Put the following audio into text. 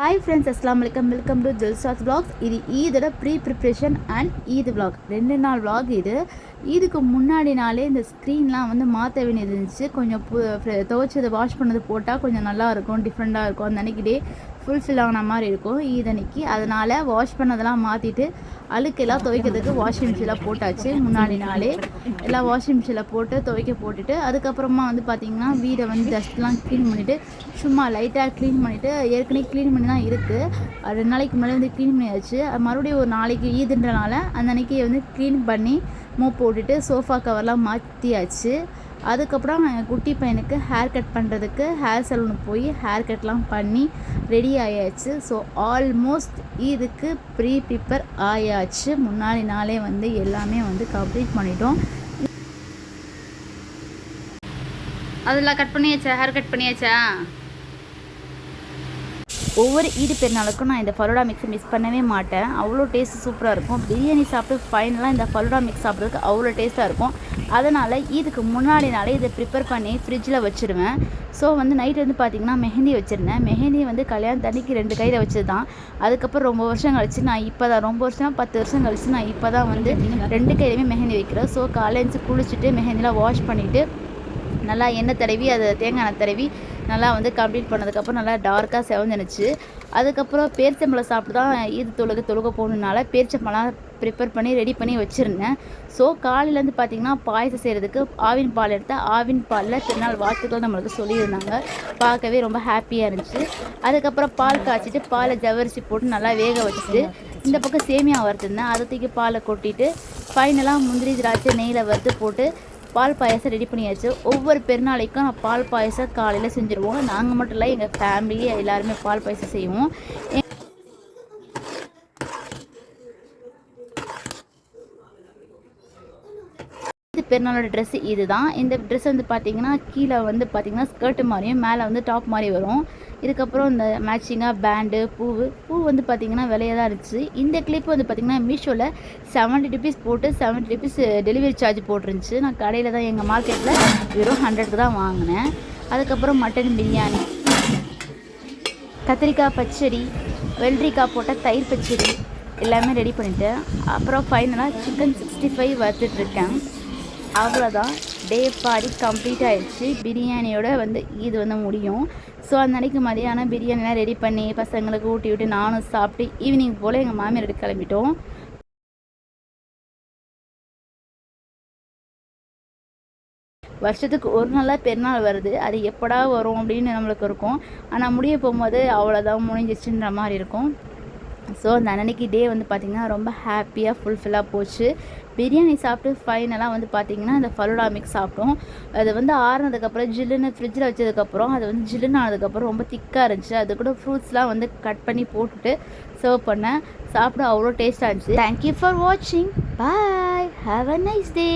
Hi friends அஸ்லாம் வலைக்கம் welcome to ஜெல்சாஸ் vlogs. இது ஈதோட pre preparation and Eid vlog ரெண்டு நாள் விளாக் இது. ஈதுக்கு முன்னாடி நாளே இந்த ஸ்க்ரீன்லாம் வந்து மாற்ற வேண்டியது இருந்துச்சு. கொஞ்சம் பு துவைச்சது வாஷ் பண்ணது போட்டால் கொஞ்சம் நல்லா இருக்கும் டிஃப்ரெண்ட்டாக இருக்கும். அந்த அன்னைக்கு டே ஃபுல்ஃபில் ஆன மாதிரி இருக்கும் ஈத் அதனால் வாஷ் பண்ணதெல்லாம் மாற்றிட்டு அழுக்கெல்லாம் துவைக்கிறதுக்கு வாஷிங் மிஷினில் போட்டாச்சு முன்னாடி நாளே. எல்லாம் வாஷிங் மிஷினில் போட்டு துவைக்க போட்டுட்டு அதுக்கப்புறமா வந்து பார்த்திங்கன்னா வீடை வந்து டஸ்ட்லாம் க்ளீன் பண்ணிவிட்டு சும்மா லைட்டாக க்ளீன் பண்ணிவிட்டு ஏற்கனவே க்ளீன் பண்ணி தான் இருக்குது ரெண்டு நாளைக்கு முன்னாடி வந்து க்ளீன் பண்ணியாச்சு. அது மறுபடியும் ஒரு நாளைக்கு ஈதுன்றனால அந்த அன்னைக்கு வந்து க்ளீன் பண்ணி மூவ் போட்டுட்டு சோஃபா கவர்லாம் மாற்றியாச்சு அதுக்கப்புறம் என் குட்டி பையனுக்கு ஹேர் கட் பண்ணுறதுக்கு ஹேர் சலூனுக்கு போய் ஹேர் கட்லாம் பண்ணி ரெடி ஆயாச்சு. ஸோ ஆல்மோஸ்ட் இதுக்கு ப்ரீ ப்ரிப்பேர் ஆயாச்சு. முன்னாடி நாளே வந்து எல்லாமே வந்து கம்ப்ளீட் பண்ணிட்டோம். அதெல்லாம் கட் பண்ணியாச்சா? ஹேர் கட் பண்ணியாச்சா? ஒவ்வொரு ஈடு பெருநாளுக்கும் நான் இந்த ஃபலூடா மிக்ஸை மிஸ் பண்ணவே மாட்டேன். அவ்வளோ டேஸ்ட் சூப்பராக இருக்கும். பிரியாணி சாப்பிட்டு ஃபைனலாக இந்த ஃபலூடா மிக்ஸ் சாப்பிட்றதுக்கு அவ்வளோ டேஸ்ட்டாக இருக்கும். அதனால் இதுக்கு முன்னாடி நாளே இதை ப்ரிப்பேர் பண்ணி ஃப்ரிட்ஜில் வச்சுருவேன். ஸோ வந்து நைட் வந்து பார்த்திங்கன்னா மெஹந்தி வச்சுருந்தேன். மெஹந்தி வந்து கல்யாணம் தண்ணிக்கு ரெண்டு கையில் வச்சது தான் அதுக்கப்புறம் ரொம்ப வருஷம் கழிச்சு நான் இப்போ தான் ரொம்ப வருஷம் பத்து வருஷம் கழிச்சு நான் இப்போ தான் வந்து ரெண்டு கையிலையுமே மெஹந்தி வைக்கிறேன். ஸோ காலேஜ் குளிச்சுட்டு மெஹந்திலாம் வாஷ் பண்ணிவிட்டு நல்லா எண்ணெய் தடவி அதை தேங்காய் எண்ணெய் தடவி நல்லா வந்து கம்ப்ளீட் பண்ணதுக்கப்புறம் நல்லா டார்க்காக செவந்துனுச்சு. அதுக்கப்புறம் பேரிச்சம்பழம் சாப்பிட்டு தான் ஈது தொழுக தொழுக போகணுனால பேரிச்சம்பழம் ப்ரிப்பேர் பண்ணி ரெடி பண்ணி வச்சுருந்தேன். ஸோ காலையிலேருந்து பார்த்தீங்கன்னா பாயசம் செய்கிறதுக்கு ஆவின் பால் எடுத்தால் ஆவின் பாலில் திருநாள் வாழ்த்துக்கள் நம்மளுக்கு சொல்லியிருந்தாங்க. பார்க்கவே ரொம்ப ஹாப்பியாக இருந்துச்சு. அதுக்கப்புறம் பால் காய்ச்சிட்டு பாலை ஜவரிசி போட்டு நல்லா வேக வச்சுட்டு இந்த பக்கம் சேமியா வறுத்துருந்தேன். அதை தூக்கி பாலை கொட்டிட்டு ஃபைனலாக முந்திரி திராட்சை நெய்யில் வறுத்து போட்டு பால் பாயசம் ரெடி பண்ணியாச்சு. ஒவ்வொரு பெருநாளைக்கும் நான் பால் பாயசம் காலையில் செஞ்சுருவோம். நாங்கள் மட்டும் இல்லை எங்கள் ஃபேமிலி எல்லாருமே பால் பாயசம் செய்வோம். இது பெருநாளோட ட்ரெஸ் இதுதான். இந்த ட்ரெஸ் வந்து பார்த்தீங்கன்னா கீழே வந்து பார்த்தீங்கன்னா ஸ்கர்ட் மாதிரியும் மேலே வந்து டாப் மாதிரி வரும். இதுக்கப்புறம் இந்த மேட்சிங்காக பேண்டு பூவு பூ வந்து பார்த்திங்கன்னா விலையாக தான் இருந்துச்சு. இந்த கிளிப் வந்து பார்த்திங்கன்னா மீஷோவில் செவன்ட்டி ருபீஸ் போட்டு செவன்ட்டி ருபீஸ் டெலிவரி சார்ஜ் போட்டிருந்துச்சு. நான் கடையில் தான் எங்கள் மார்க்கெட்டில் வெறும் ஹண்ட்ரட்க்கு தான் வாங்கினேன். அதுக்கப்புறம் மட்டன் பிரியாணி கத்திரிக்காய் பச்சடி வெள்ளரிக்காய் போட்ட தயிர் பச்சடி எல்லாமே ரெடி பண்ணிட்டேன். அப்புறம் ஃபைனலாக சிக்கன் சிக்ஸ்டி ஃபைவ் வறுத்துட்ருக்கேன் அவ்வளோதான் டே பாடி கம்ப்ளீட் ஆகிடுச்சு பிரியாணியோட வந்து இது வந்து முடியும். ஸோ அந்த அன்னைக்கு மதியானம் பிரியாணிலாம் ரெடி பண்ணி பசங்களுக்கு ஊட்டி விட்டு நானும் சாப்பிட்டு ஈவினிங் போல் எங்கள் மாமியார் எடுத்து கிளம்பிட்டோம். வருஷத்துக்கு ஒரு நாளாக பெருநாள் வருது. அது எப்படா வரும் அப்படின்னு நம்மளுக்கு இருக்கும். ஆனால் முடிய போகும்போது அவ்வளோதான் முடிஞ்சிச்சுன்ற மாதிரி இருக்கும். ஸோ அந்த அன்னைக்கு டே வந்து பார்த்திங்கன்னா ரொம்ப ஹாப்பியாக ஃபுல்ஃபில்லாக போச்சு. பிரியாணி சாப்பிட்டு ஃபைனலாக வந்து பார்த்திங்கன்னா அந்த ஃபலூடா மிக்ஸ் சாப்பிட்டோம். அது வந்து ஆறுனதுக்கப்புறம் ஜில்லுன்னு ஃப்ரிட்ஜில் வச்சதுக்கப்புறம் அது வந்து ஜில்லுன்னு ஆனதுக்கப்புறம் ரொம்ப திக்காக இருந்துச்சு. அது கூட ஃப்ரூட்ஸ்லாம் வந்து கட் பண்ணி போட்டுட்டு சர்வ் பண்ணேன். சாப்பிட அவ்வளோ டேஸ்ட்டாக இருந்துச்சு. தேங்க்யூ ஃபார் வாட்சிங் பாய் ஹாவ் அ நைஸ் டே